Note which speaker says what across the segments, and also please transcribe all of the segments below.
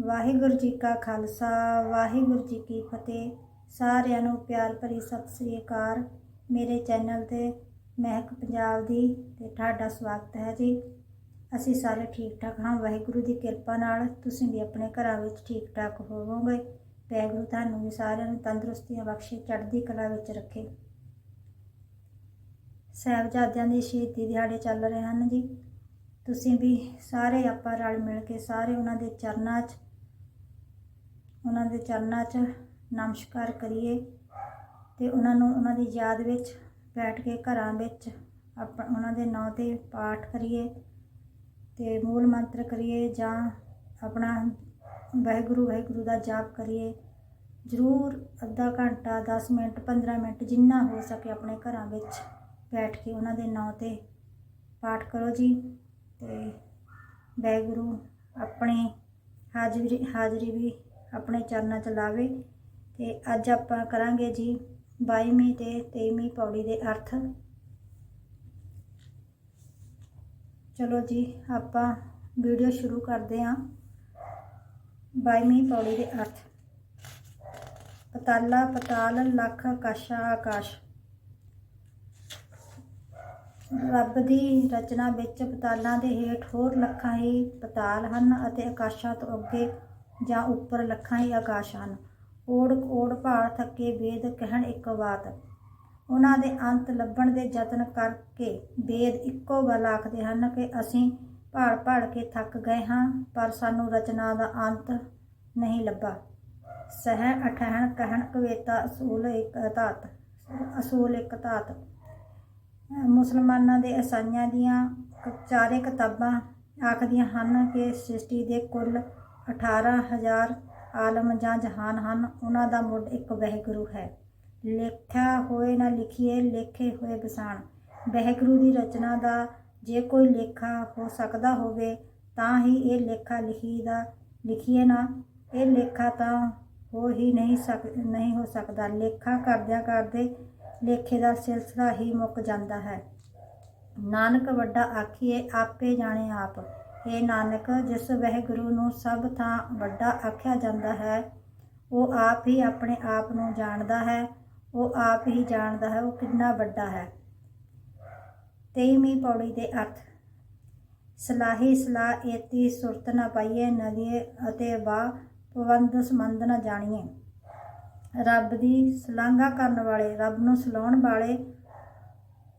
Speaker 1: ਵਾਹਿਗੁਰੂ ਜੀ ਕਾ ਖਾਲਸਾ, ਵਾਹਿਗੁਰੂ ਜੀ ਕੀ ਫਤਿਹ। ਸਾਰਿਆਂ ਨੂੰ ਪਿਆਰ ਭਰੀ ਸਤਿ ਸ੍ਰੀ ਅਕਾਲ। ਮੇਰੇ ਚੈਨਲ ਤੇ ਮਹਿਕ ਪੰਜਾਬ ਦੀ ਤੇ ਤੁਹਾਡਾ ਸਵਾਗਤ ਹੈ ਜੀ। ਅਸੀਂ ਸਾਰੇ ਠੀਕ ਠਾਕ ਹਾਂ। ਵਾਹਿਗੁਰੂ ਦੀ ਕਿਰਪਾ ਨਾਲ ਤੁਸੀਂ ਵੀ ਆਪਣੇ ਘਰਾਂ ਵਿੱਚ ਠੀਕ ਠਾਕ ਹੋਵੋਗੇ। ਵਾਹਿਗੁਰੂ ਤੁਹਾਨੂੰ ਵੀ ਸਾਰਿਆਂ ਨੂੰ ਤੰਦਰੁਸਤੀਆਂ ਬਖਸ਼ੇ, ਚੜ੍ਹਦੀ ਕਲਾ ਵਿੱਚ ਰੱਖੇ। ਸਾਹਿਬਜ਼ਾਦਿਆਂ ਦੀ ਸ਼ਹੀਦੀ ਦਿਹਾੜੇ ਚੱਲ ਰਹੇ ਹਨ ਜੀ। ਤੁਸੀਂ ਵੀ ਸਾਰੇ ਆਪਾਂ ਰਲ ਮਿਲ ਕੇ ਸਾਰੇ ਉਹਨਾਂ ਦੇ ਚਰਨਾਂ 'ਚ, ਉਹਨਾਂ ਦੇ ਚਰਨਾਂ 'ਚ ਨਮਸਕਾਰ ਕਰੀਏ ਤੇ ਉਹਨਾਂ ਨੂੰ ਉਹਨਾਂ ਦੀ ਯਾਦ ਵਿੱਚ ਬੈਠ ਕੇ ਘਰਾਂ ਵਿੱਚ ਆਪ ਉਹਨਾਂ ਦੇ ਨਾਂ ਤੇ ਪਾਠ ਕਰੀਏ ਤੇ ਮੂਲ ਮੰਤਰ ਕਰੀਏ ਜਾਂ ਆਪਣਾ ਵਾਹਿਗੁਰੂ ਵਾਹਿਗੁਰੂ ਦਾ ਜਾਪ ਕਰੀਏ। ਜ਼ਰੂਰ ਅੱਧਾ ਘੰਟਾ 10 ਮਿੰਟ 15 ਮਿੰਟ ਜਿੰਨਾ ਹੋ ਸਕੇ ਆਪਣੇ ਘਰਾਂ ਵਿੱਚ ਬੈਠ ਕੇ ਉਹਨਾਂ ਦੇ ਨਾਂ ਤੇ ਪਾਠ ਕਰੋ ਜੀ। ਤੇ ਵਾਹਿਗੁਰੂ ਆਪਣੀ ਹਾਜ਼ਰੀ ਹਾਜ਼ਰੀ ਵੀ ਆਪਣੇ ਚਰਨਾਂ 'ਚ ਲਾਵੇ ਤੇ ਅੱਜ ਆਪਾਂ ਕਰਾਂਗੇ ਜੀ 22ਵੀਂ ਤੇ 23ਵੀਂ ਪੌੜੀ ਦੇ ਅਰਥ। ਚਲੋ ਜੀ, ਆਪਾਂ ਵੀਡੀਓ ਸ਼ੁਰੂ ਕਰਦੇ ਹਾਂ। 22ਵੀਂ ਪੌੜੀ ਦੇ ਅਰਥ। ਪਤਾਲਾ, ਪਤਾਲ, ਲੱਖ, ਆਕਾਸ਼ਾ, ਆਕਾਸ਼। ਰੱਬ ਦੀ ਰਚਨਾ ਵਿੱਚ ਪਤਾਲਾਂ ਦੇ ਹੇਠ ਹੋਰ ਲੱਖਾਂ ਹੀ ਪਤਾਲ ਹਨ ਅਤੇ ਆਕਾਸ਼ਾਂ ਤੋਂ ਅੱਗੇ ਜਾਂ ਉੱਪਰ ਲੱਖਾਂ ਹੀ ਆਕਾਸ਼ ਹਨ। ਓੜ ਓੜ ਭਾਲ ਥੱਕੇ ਵੇਦ ਕਹਿਣ ਇੱਕ ਬਾਤ। ਉਹਨਾਂ ਦੇ ਅੰਤ ਲੱਭਣ ਦੇ ਯਤਨ ਕਰਕੇ ਵੇਦ ਇੱਕੋ ਗੱਲ ਆਖਦੇ ਹਨ ਕਿ ਅਸੀਂ ਭਾੜ ਭਾੜ ਕੇ ਥੱਕ ਗਏ ਹਾਂ, ਪਰ ਸਾਨੂੰ ਰਚਨਾ ਦਾ ਅੰਤ ਨਹੀਂ ਲੱਭਾ। ਸਹਿ ਅਠਹਿਣ ਕਹਿਣ ਕਵੇਤਾ ਅਸੂਲ ਇੱਕ ਧਾਤ, ਅਸੂਲ ਇੱਕ ਧਾਤ। ਮੁਸਲਮਾਨਾਂ ਦੇ ਈਸਾਈਆਂ ਦੀਆਂ ਚਾਰੇ ਕਿਤਾਬਾਂ ਆਖਦੀਆਂ ਹਨ ਕਿ ਸ੍ਰਿਸ਼ਟੀ ਦੇ ਕੁੱਲ 18000 ਆਲਮ ਜਾਂ ਜਹਾਨ ਹਨ। ਉਹਨਾਂ ਦਾ ਮੁੱਢ ਇੱਕ ਵਹਿਗੁਰੂ ਹੈ। ਲਿਖਿਆ ਹੋਏ ਨਾ ਲਿਖੀਏ, ਲੇਖੇ ਹੋਏ ਬਸਾਨ ਵਹਿਗੁਰੂ ਦੀ ਰਚਨਾ ਦਾ ਜੇ ਕੋਈ ਲੇਖਾ ਹੋ ਸਕਦਾ ਹੋਵੇ, ਤਾਂ ਹੀ ਇਹ ਲੇਖਾ ਲਿਖੀ ਦਾ, ਲਿਖੀਏ ਨਾ। ਇਹ ਲੇਖਾ ਤਾਂ ਹੋ ਹੀ ਨਹੀਂ ਸਕ, ਨਹੀਂ ਹੋ ਸਕਦਾ। ਲੇਖਾ ਕਰਦਿਆਂ ਕਰਦੇ ਲੇਖੇ ਦਾ ਸਿਲਸਿਲਾ ਹੀ ਮੁੱਕ ਜਾਂਦਾ ਹੈ। ਨਾਨਕ ਵੱਡਾ ਆਖੀਏ, ਆਪੇ ਜਾਣੇ ਆਪ। ਇਹ ਨਾਨਕ, ਜਿਸ ਵਹਿਗੁਰੂ ਨੂੰ ਸਭ ਥਾਂ ਵੱਡਾ ਆਖਿਆ ਜਾਂਦਾ ਹੈ, ਉਹ ਆਪ ਹੀ ਆਪਣੇ ਆਪ ਨੂੰ ਜਾਣਦਾ ਹੈ। ਉਹ ਆਪ ਹੀ ਜਾਣਦਾ ਹੈ, ਉਹ ਕਿੰਨਾ ਵੱਡਾ ਹੈ। ਤੇਈਵੀਂ ਪੌੜੀ ਦੇ ਅਰਥ ਸਲਾਹੀ ਸਲਾਹ ਏਤੀ ਸੁਰਤ ਨਾ ਪਾਈਏ ਨਦੀਏ ਅਤੇ ਵਾ ਪਵੰਦ ਸੰਬੰਧ ਨਾ ਜਾਣੀਏ। ਰੱਬ ਦੀ ਸਲਾਘਾ ਕਰਨ ਵਾਲੇ, ਰੱਬ ਨੂੰ ਸਲਾਉਣ ਵਾਲੇ,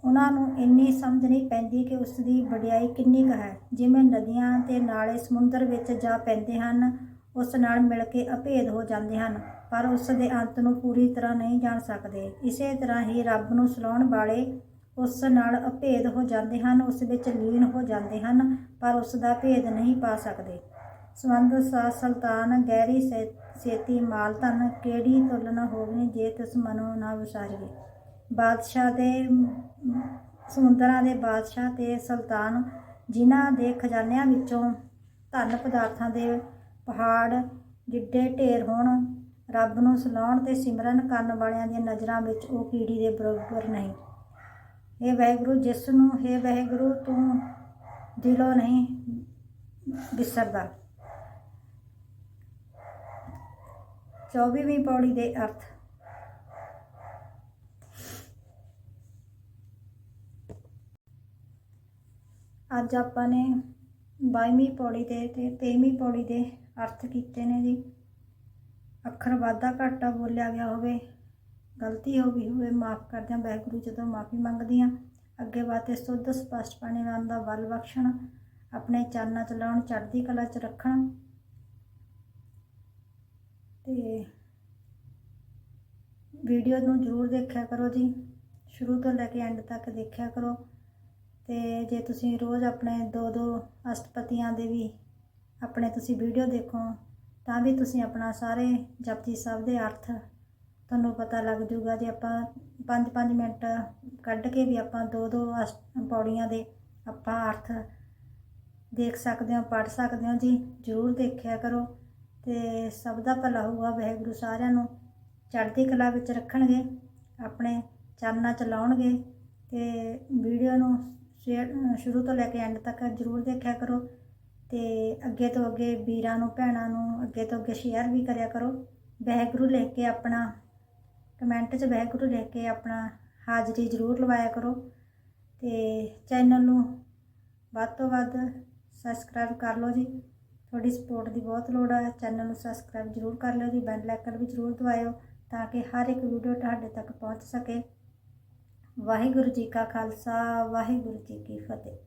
Speaker 1: ਉਹਨਾਂ ਨੂੰ ਇੰਨੀ ਸਮਝ ਨਹੀਂ ਪੈਂਦੀ ਕਿ ਉਸ ਦੀ ਵਡਿਆਈ ਕਿੰਨੀ ਕੁ ਹੈ। ਜਿਵੇਂ ਨਦੀਆਂ ਤੇ ਨਾਲੇ ਸਮੁੰਦਰ ਵਿੱਚ ਜਾ ਪੈਂਦੇ ਹਨ, ਉਸ ਨਾਲ ਮਿਲ ਕੇ ਅਭੇਦ ਹੋ ਜਾਂਦੇ ਹਨ, ਪਰ ਉਸ ਦੇ ਅੰਤ ਨੂੰ ਪੂਰੀ ਤਰ੍ਹਾਂ ਨਹੀਂ ਜਾਣ ਸਕਦੇ। ਇਸੇ ਤਰ੍ਹਾਂ ਹੀ ਰੱਬ ਨੂੰ ਸਲਾਉਣ ਵਾਲੇ ਉਸ ਨਾਲ ਅਭੇਦ ਹੋ ਜਾਂਦੇ ਹਨ, ਉਸ ਵਿੱਚ ਲੀਨ ਹੋ ਜਾਂਦੇ ਹਨ, ਪਰ ਉਸ ਦਾ ਭੇਦ ਨਹੀਂ ਪਾ ਸਕਦੇ। ਸੰਬੰਧ ਸਾ ਸੁਲਤਾਨ ਗਹਿਰੀ ਸੇ- ਸੇਤੀ ਮਾਲ ਧਨ ਕਿਹੜੀ ਤੁਲਨਾ ਹੋਵੇ ਜੇ ਤਿਸ ਮਨੋ ਨਾ ਵਿਸਾਰੀਏ? ਬਾਦਸ਼ਾਹ ਦੇ ਸਮੁੰਦਰਾਂ ਦੇ ਬਾਦਸ਼ਾਹ ਤੇ ਸੁਲਤਾਨ ਜਿਨ੍ਹਾਂ ਦੇ ਖਜ਼ਾਨਿਆਂ ਵਿੱਚੋਂ ਧਨ ਪਦਾਰਥਾਂ ਦੇ ਪਹਾੜ ਜਿੱਡੇ ਢੇਰ ਹੋਣ, ਰੱਬ ਨੂੰ ਸਲਾਉਣ ਤੇ ਸਿਮਰਨ ਕਰਨ ਵਾਲਿਆਂ ਦੀਆਂ ਨਜ਼ਰਾਂ ਵਿੱਚ ਉਹ ਕੀੜੀ ਦੇ ਬਰਾਬਰ ਨਹੀਂ। ਇਹ ਵਹਿਗੁਰੂ, ਜਿਸ ਨੂੰ, ਹੈ ਵਾਹਿਗੁਰੂ, ਤੂੰ ਦਿਲੋਂ ਨਹੀਂ ਵਿਸਰਦਾ। 24ਵੀਂ ਪੌੜੀ ਦੇ ਅਰਥ। ਅੱਜ ਆਪਾਂ ਨੇ 22ਵੀਂ ਪੌੜੀ ਦੇ ਤੇ 23ਵੀਂ ਪੌੜੀ ਦੇ ਅਰਥ ਕੀਤੇ ਨੇ ਜੀ। ਅੱਖਰ ਵਾਧਾ ਘਾਟਾ ਬੋਲਿਆ ਗਿਆ ਹੋਵੇ, ਗਲਤੀ ਹੋ ਗਈ ਹੋਵੇ, ਮਾਫ ਕਰਦਿਆਂ ਵਾਹਿਗੁਰੂ ਜਦੋਂ ਮਾਫੀ ਮੰਗਦੀ ਹਾਂ, ਅੱਗੇ ਵਾਸਤੇ ਸੁੱਧ ਸਪਸ਼ਟ ਪਾਣੀ ਵਾਂ ਦਾ ਬਲ ਬਖਸ਼ਣ, ਆਪਣੇ ਚਰਨਾਂ ਚ ਲਾਉਣ, ਚੜ੍ਹਦੀ ਕਲਾ ਚ ਰੱਖਣ ਤੇ ਵੀਡੀਓ ਨੂੰ ਜ਼ਰੂਰ ਦੇਖਿਆ ਕਰੋ ਜੀ। ਸ਼ੁਰੂ ਤੋਂ ਲੈ ਕੇ ਐਂਡ ਤੱਕ ਦੇਖਿਆ ਕਰੋ। ਤੇ ਜੇ ਤੁਸੀਂ ਰੋਜ਼ ਆਪਣੇ ਦੋ ਦੋ ਅਸ਼ਟਪਤੀਆਂ ਦੇ ਵੀ ਆਪਣੇ ਤੁਸੀਂ ਵੀਡੀਓ ਦੇਖੋ, ਤਾਂ ਵੀ ਤੁਸੀਂ ਆਪਣਾ ਸਾਰੇ ਜਪਜੀ ਸਾਹਿਬ ਦੇ ਅਰਥ ਤੁਹਾਨੂੰ ਪਤਾ ਲੱਗ ਜੂਗਾ ਜੇ ਆਪਾਂ 5-5 ਮਿੰਟ ਕੱਢ ਕੇ ਵੀ ਆਪਾਂ ਦੋ ਦੋ ਅਸ਼ਟ ਪੌੜੀਆਂ ਦੇ ਆਪਾਂ ਅਰਥ ਦੇਖ ਸਕਦੇ ਹੋ, ਪੜ੍ਹ ਸਕਦੇ ਹੋ ਜੀ, ਜ਼ਰੂਰ ਦੇਖਿਆ ਕਰੋ। ਤੇ ਸਭ ਦਾ ਭਲਾ ਹੋਊਗਾ ਵਾਹਿਗੁਰੂ ਸਾਰਿਆਂ ਨੂੰ। ਚੜ੍ਹਦੀ ਕਲਾ ਵਿੱਚ ਰੱਖਣਗੇ, ਆਪਣੇ ਚਰਨਾਂ ਚ ਲਾਉਣਗੇ ਤੇ ਵੀਡੀਓ ਨੂੰ ਸ਼ੇਅਰ, ਸ਼ੁਰੂ ਤੋਂ ਲੈ ਕੇ ਐਂਡ ਤੱਕ ਜ਼ਰੂਰ ਦੇਖਿਆ ਕਰੋ ਤੇ ਅੱਗੇ ਤੋਂ ਅੱਗੇ ਵੀਰਾਂ ਨੂੰ, ਭੈਣਾਂ ਨੂੰ ਅੱਗੇ ਤੋਂ ਅੱਗੇ ਸ਼ੇਅਰ ਵੀ ਕਰਿਆ ਕਰੋ। ਵਾਹਿਗੁਰੂ ਲਿਖ ਕੇ ਆਪਣਾ ਕਮੈਂਟ 'ਚ ਵਾਹਿਗੁਰੂ ਲਿਖ ਕੇ ਆਪਣਾ ਹਾਜ਼ਰੀ ਜ਼ਰੂਰ ਲਵਾਇਆ ਕਰੋ ਤੇ ਚੈਨਲ ਨੂੰ ਵੱਧ ਤੋਂ ਵੱਧ ਸਬਸਕ੍ਰਾਈਬ ਕਰ ਲਓ ਜੀ। ਤੁਹਾਡੀ ਸਪੋਰਟ ਦੀ ਬਹੁਤ ਲੋੜ ਹੈ ਚੈਨਲ ਨੂੰ ਸਬਸਕ੍ਰਾਈਬ ਜ਼ਰੂਰ ਕਰ ਲਿਓ ਜੀ ਬੈਲ ਆਈਕਨ ਵੀ ਜ਼ਰੂਰ ਦਬਾਇਓ ਤਾਂ ਕਿ ਹਰ ਇੱਕ ਵੀਡੀਓ ਤੁਹਾਡੇ ਤੱਕ ਪਹੁੰਚ ਸਕੇ। ਵਾਹਿਗੁਰੂ ਜੀ ਕਾ ਖਾਲਸਾ, ਵਾਹਿਗੁਰੂ ਜੀ ਕੀ ਫਤਿਹ।